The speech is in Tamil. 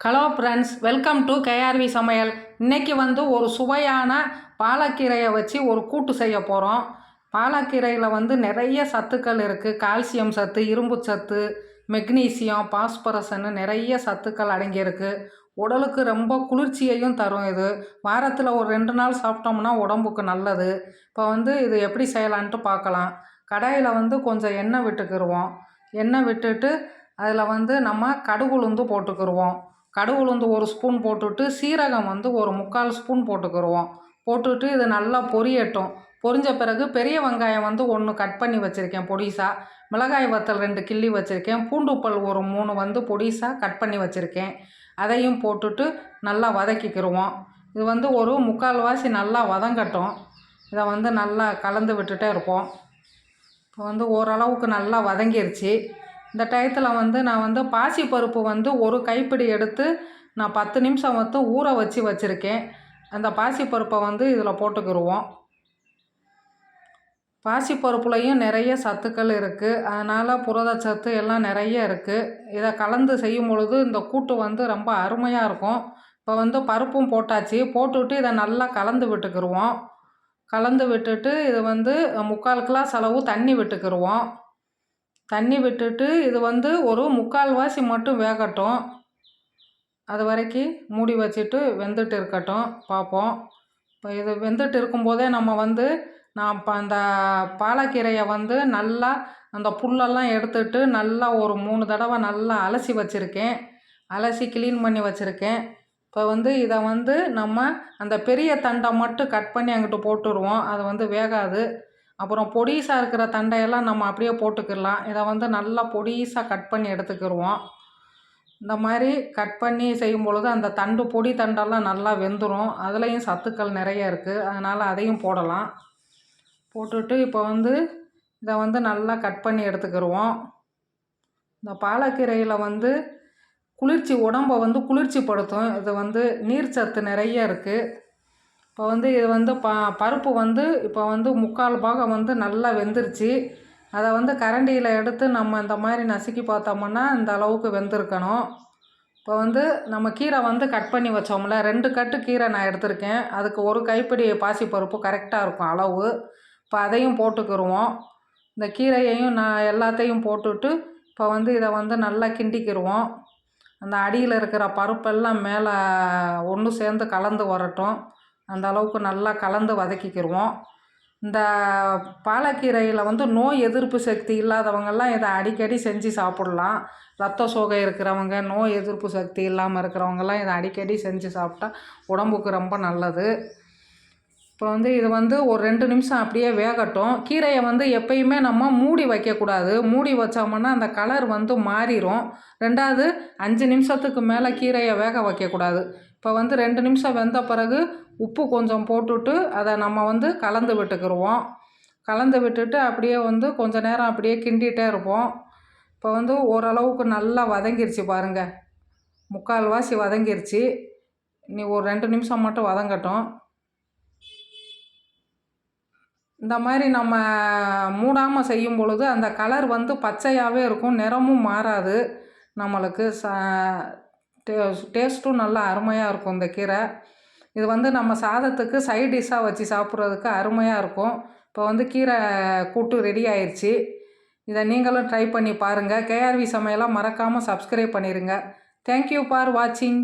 Hello friends welcome to KRV சமையல். இன்றைக்கி வந்து ஒரு சுவையான பாலக்கீரையை வச்சு ஒரு கூட்டு செய்ய போகிறோம் பாலக்கீரையில் வந்து நிறைய சத்துக்கள் இருக்குது கால்சியம் சத்து இரும்பு சத்து மெக்னீசியம் பாஸ்பரஸ்ன்னு நிறைய சத்துக்கள் அடங்கியிருக்கு. உடலுக்கு ரொம்ப குளிர்ச்சியையும் தரும் இது. வாரத்தில் ஒரு ரெண்டு நாள் சாப்பிட்டோம்னா உடம்புக்கு நல்லது. இப்போ வந்து இது எப்படி செய்யலான்ட்டு பார்க்கலாம். கடாயில் வந்து கொஞ்சம் எண்ணெய் விட்டுக்கிருவோம். எண்ணெய் விட்டுட்டு அதில் வந்து நம்ம கடுகுளுந்து போட்டுக்கிருவோம். கடுகு உளுந்து ஒரு ஸ்பூன் போட்டுட்டு சீரகம் வந்து ஒரு முக்கால் ஸ்பூன் போட்டுக்கிருவோம். போட்டுட்டு இது நல்லா பொரியட்டும். பொரிஞ்ச பிறகு பெரிய வெங்காயம் வந்து ஒன்று கட் பண்ணி வச்சுருக்கேன் பொடிசாக மிளகாய் வத்தல் ரெண்டு கிள்ளி வச்சுருக்கேன். பூண்டுப்பல் ஒரு மூணு வந்து பொடிசாக கட் பண்ணி வச்சுருக்கேன். அதையும் போட்டுட்டு நல்லா வதக்கிக்கிடுவோம் இது வந்து ஒரு முக்கால்வாசி நல்லா வதங்கட்டும். இதை வந்து நல்லா கலந்து விட்டுட்டே இருப்போம். இப்போ வந்து ஓரளவுக்கு நல்லா வதங்கிருச்சு. இந்த டயத்தில் வந்து நான் வந்து பாசிப்பருப்பு வந்து ஒரு கைப்பிடி எடுத்து நான் பத்து நிமிஷம் வந்து ஊற வச்சு வச்சுருக்கேன். அந்த பாசிப்பருப்பை வந்து இதில் போட்டுக்கிடுவோம் பாசிப்பருப்புலையும் நிறைய சத்துக்கள் இருக்குது அதனால் புரதச்சத்து எல்லாம் நிறைய இருக்குது இதை கலந்து செய்யும் பொழுது இந்த கூட்டு வந்து ரொம்ப அருமையாக இருக்கும். இப்போ வந்து பருப்பும் போட்டாச்சு. போட்டுவிட்டு இதை நல்லா கலந்து விட்டுக்கிடுவோம் கலந்து விட்டுட்டு இது வந்து முக்கால் கிளாஸ் அளவு தண்ணி விட்டுக்கிடுவோம் தண்ணி விட்டுட்டு இது வந்து ஒரு முக்கால்வாசி மட்டும் வேகட்டும். அது வரைக்கும் மூடி வச்சுட்டு வெந்துட்டு இருக்கட்டும். பார்ப்போம். இப்போ இது வெந்துட்டு இருக்கும்போதே நம்ம வந்து நான் இப்போ அந்த பாலக்கீரையை வந்து நல்லா அந்த புல்லெல்லாம் எடுத்துட்டு நல்லா ஒரு மூணு தடவை நல்லா அலசி வச்சுருக்கேன். அலசி க்ளீன் பண்ணி வச்சுருக்கேன். இப்போ வந்து இதை வந்து நம்ம அந்த பெரிய தண்டை மட்டும் கட் பண்ணி அங்கிட்டு போட்டுருவோம். அது வந்து வேகாது. அப்புறம் பொடிசாக இருக்கிற தண்டையெல்லாம் நம்ம அப்படியே போட்டுக்கிடலாம். இதை வந்து நல்லா பொடிசாக கட் பண்ணி எடுத்துக்கிடுவோம். இந்த மாதிரி கட் பண்ணி செய்யும் பொழுது அந்த தண்டு பொடி தண்டெல்லாம் நல்லா வெந்துடும் அதுலேயும் சத்துக்கள் நிறைய இருக்குது அதனால் அதையும் போடலாம். போட்டுட்டு இப்போ வந்து இதை வந்து நல்லா கட் பண்ணி எடுத்துக்கிடுவோம். இந்த பாலக்கீரையில் வந்து குளிர்ச்சி உடம்பை வந்து குளிர்ச்சிப்படுத்தும். இது வந்து நீர் சத்து நிறைய இருக்குது இப்போ வந்து இது வந்து ப பருப்பு வந்து இப்போ வந்து முக்கால் பாகம் வந்து நல்லா வெந்துருச்சு. அதை வந்து கரண்டியில் எடுத்து நம்ம இந்த மாதிரி நசுக்கி பார்த்தோம்னா இந்த அளவுக்கு வெந்திருக்கணும். இப்போ வந்து நம்ம கீரை வந்து கட் பண்ணி வச்சோம்ல ரெண்டு கட்டு கீரை நான் எடுத்திருக்கேன். அதுக்கு ஒரு கைப்பிடி பாசிப்பருப்பு கரெக்டாக இருக்கும் அளவு. இப்போ அதையும் போட்டுக்கிருவோம். இந்த கீரையையும் நான் எல்லாத்தையும் போட்டுட்டு இப்போ வந்து இதை வந்து நல்லா கிண்டிக்கிடுவோம் அந்த அடியில் இருக்கிற பருப்பெல்லாம் மேலே ஒன்று சேர்ந்து கலந்து வரட்டும். அந்த அளவுக்கு நல்லா கலந்து வதக்கிக்கிடுவோம் இந்த பாலக்கீரையில் வந்து நோய் எதிர்ப்பு சக்தி இல்லாதவங்கெல்லாம் இதை அடிக்கடி செஞ்சு சாப்பிட்லாம். ரத்த சோகை இருக்கிறவங்க நோய் எதிர்ப்பு சக்தி இல்லாமல் இருக்கிறவங்கெல்லாம் இதை அடிக்கடி செஞ்சு சாப்பிட்டா உடம்புக்கு ரொம்ப நல்லது. இப்போ வந்து இது வந்து ஒரு ரெண்டு நிமிஷம் அப்படியே வேகட்டும். கீரையை வந்து எப்பயுமே நம்ம மூடி வைக்கக்கூடாது. மூடி வச்சோம்னா அந்த கலர் வந்து மாறிடும் ரெண்டாவது அஞ்சு நிமிஷத்துக்கு மேலே கீரையை வேக வைக்கக்கூடாது. இப்போ வந்து ரெண்டு நிமிஷம் வெந்த பிறகு உப்பு கொஞ்சம் போட்டுட்டு அதை நம்ம வந்து கலந்து விட்டுக்கிருவோம். கலந்து விட்டுட்டு அப்படியே வந்து கொஞ்ச நேரம் அப்படியே கிண்டிகிட்டே இருப்போம். இப்போ வந்து ஓரளவுக்கு நல்லா வதங்கிருச்சு பாருங்கள் முக்கால்வாசி வதங்கிருச்சு. இனி ஒரு ரெண்டு நிமிஷம் மட்டும் வதங்கட்டும். இந்த மாதிரி நம்ம மூடாமல் செய்யும் பொழுது அந்த கலர் வந்து பச்சையாகவே இருக்கும் நிறமும் மாறாது. நம்மளுக்கு ச டே டேஸ்ட்டும் நல்லா அருமையாக இருக்கும் இந்த கீரை. இது வந்து நம்ம சாதத்துக்கு சைட் டிஷ்ஷாக வச்சு சாப்பிட்றதுக்கு அருமையாக இருக்கும். இப்போ வந்து கீரை கூட்டு ரெடி ஆயிடுச்சு இதை நீங்களும் ட்ரை பண்ணி பாருங்கள் கேஆர்வி சமையலாம் மறக்காமல் சப்ஸ்கிரைப் பண்ணிடுங்க தேங்க்யூ ஃபார் வாட்சிங்